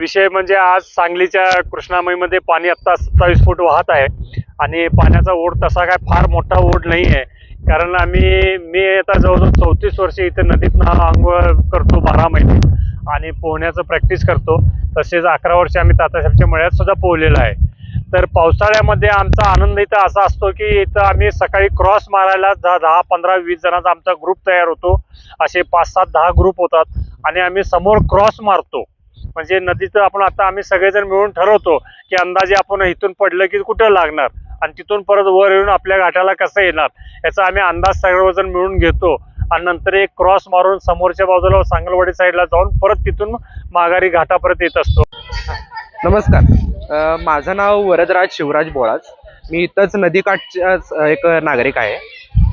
विषय म्हणजे आज सांगलीच्या कृष्णामाईमध्ये पाणी आत्ता सत्तावीस फूट वाहत आहे. आणि पाण्याचा ओढ तसा काय फार मोठा ओढ नाही आहे कारण आम्ही मी आता जवळजवळ चौतीस वर्ष इथे नदीत आंघोळ करतो बारा महिने. आणि पोहण्याचं प्रॅक्टिस करतो. तसेच अकरा वर्ष आम्ही तातासाहेबच्या मळ्यात सुद्धा पोहलेलं आहे. तर पावसाळ्यामध्ये आमचा आनंद इथं असा असतो की इथं आम्ही सकाळी क्रॉस मारायला दहा दहा पंधरा वीस जणांचा आमचा ग्रुप तयार होतो. असे पाच सात दहा ग्रुप होतात. आणि आम्ही समोर क्रॉस मारतो. म्हणजे नदीचं आपण आता आम्ही सगळेजण मिळून ठरवतो की अंदाजे आपण इथून पडलं की कुठं लागणार? आणि तिथून परत वर येऊन आपल्या घाटाला कसं येणार? याचा आम्ही अंदाज सर्वजण मिळून घेतो. आणि नंतर एक क्रॉस मारून समोरच्या बाजूला सांगलवाडी साईडला जाऊन परत तिथून माघारी घाटापर्यंत येत असतो. नमस्कार. माझं नाव वरदराज शिवराज बोळाज. मी इथंच नदीकाठच्याच एक नागरिक आहे.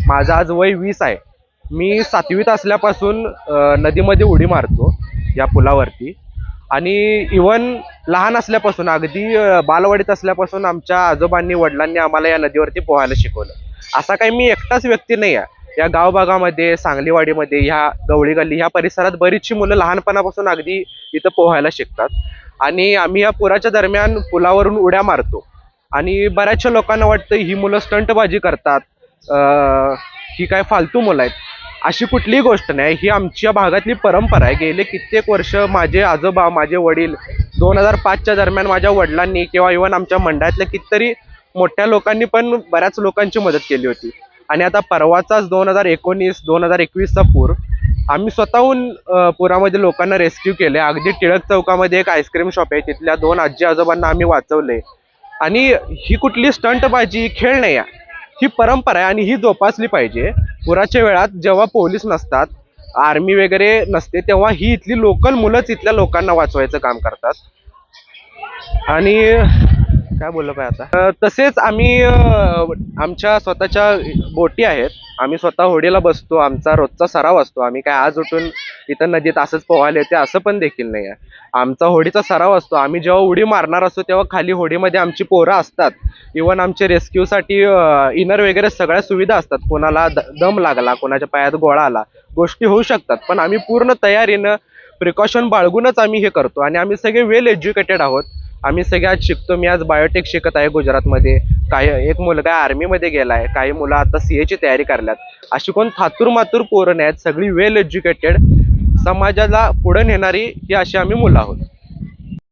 माझं आज वय वीस आहे. मी सातवीत असल्यापासून नदीमध्ये उडी मारतो या पुलावरती. आणि इवन लहान असल्यापासून अगदी बालवाडीत असल्यापासून आमच्या आजोबांनी वडिलांनी आम्हाला या नदीवरती पोहायला शिकवलं. असा काही मी एकटाच व्यक्ती नाही आहे या गावभागामध्ये सांगलीवाडीमध्ये ह्या गवळी गल्ली ह्या परिसरात बरीचशी मुलं लहानपणापासून अगदी इथं पोहायला शिकतात. आणि आम्ही या पुराच्या दरम्यान पुलावरून उड्या मारतो. आणि बऱ्याचशा लोकांना वाटतं ही मुलं स्टंटबाजी करतात. ही काय फालतू मुलं आहेत. अशी कुठलीही गोष्ट नाही. ही आमच्या भागातली परंपरा आहे. गेले कित्येक वर्ष माझे आजोबा माझे वडील दोन हजार पाचच्या दरम्यान माझ्या वडिलांनी किंवा इव्हन आमच्या मंडळातल्या कितीतरी मोठ्या लोकांनी पण बऱ्याच लोकांची मदत केली होती. आणि आता परवाचाच दोन हजार एकोणीस दोन हजार एकवीसचा पूर आम्ही स्वतःहून पुरामध्ये लोकांना रेस्क्यू केले अगदी टिळक चौकामध्ये एक आईस्क्रीम शॉप आहे. तिथल्या दोन आजी आजोबांना आम्ही वाचवले आणि ही कुठली स्टंटबाजी खेळ नाही आहे. ही परंपरा आहे आणि ही जोपासली पाहिजे. पुराच्या वेळात जेव्हा पोलीस नसतात आर्मी वगैरे नसते तेव्हा ही इथली लोकल मुलंच इथल्या लोकांना वाचवायचं काम करतात. आणि काय बोललं पाहिजे आता? तसेच आम्ही आमच्या स्वतःच्या बोटी आहेत. आम्ही स्वतः होडीला बसतो आमचा रोजचा सराव असतो. आम्ही काय आज उठून इथं नदीत असंच पोहायला येते असं पण देखील नाही आहे. आमचा होडीचा सराव असतो. आम्ही जेव्हा उडी मारणार असतो तेव्हा खाली होडीमध्ये आमची पोरं असतात. इवन आमचे रेस्क्यूसाठी इनर वगैरे सगळ्या सुविधा असतात. कोणाला द- दम लागला कोणाच्या पायात गोळा आला गोष्टी होऊ शकतात. पण आम्ही पूर्ण तयारीनं प्रिकॉशन बाळगूनच आम्ही हे करतो. आणि आम्ही सगळे वेल एज्युकेटेड आहोत. आम्ही सगळे आज शिकतो. मी आज बायोटेक शिकत आहे गुजरातमध्ये. काही एक मुलगा आर्मीमध्ये गेला आहे काही मुलं आता सी एची तयारी करल्यात. अशी कोण थातूर मातूर पोरं नाही आहेत सगळी वेल एज्युकेटेड समाजाला पुढे नेणारी ही अशी आम्ही मुलं आहोत.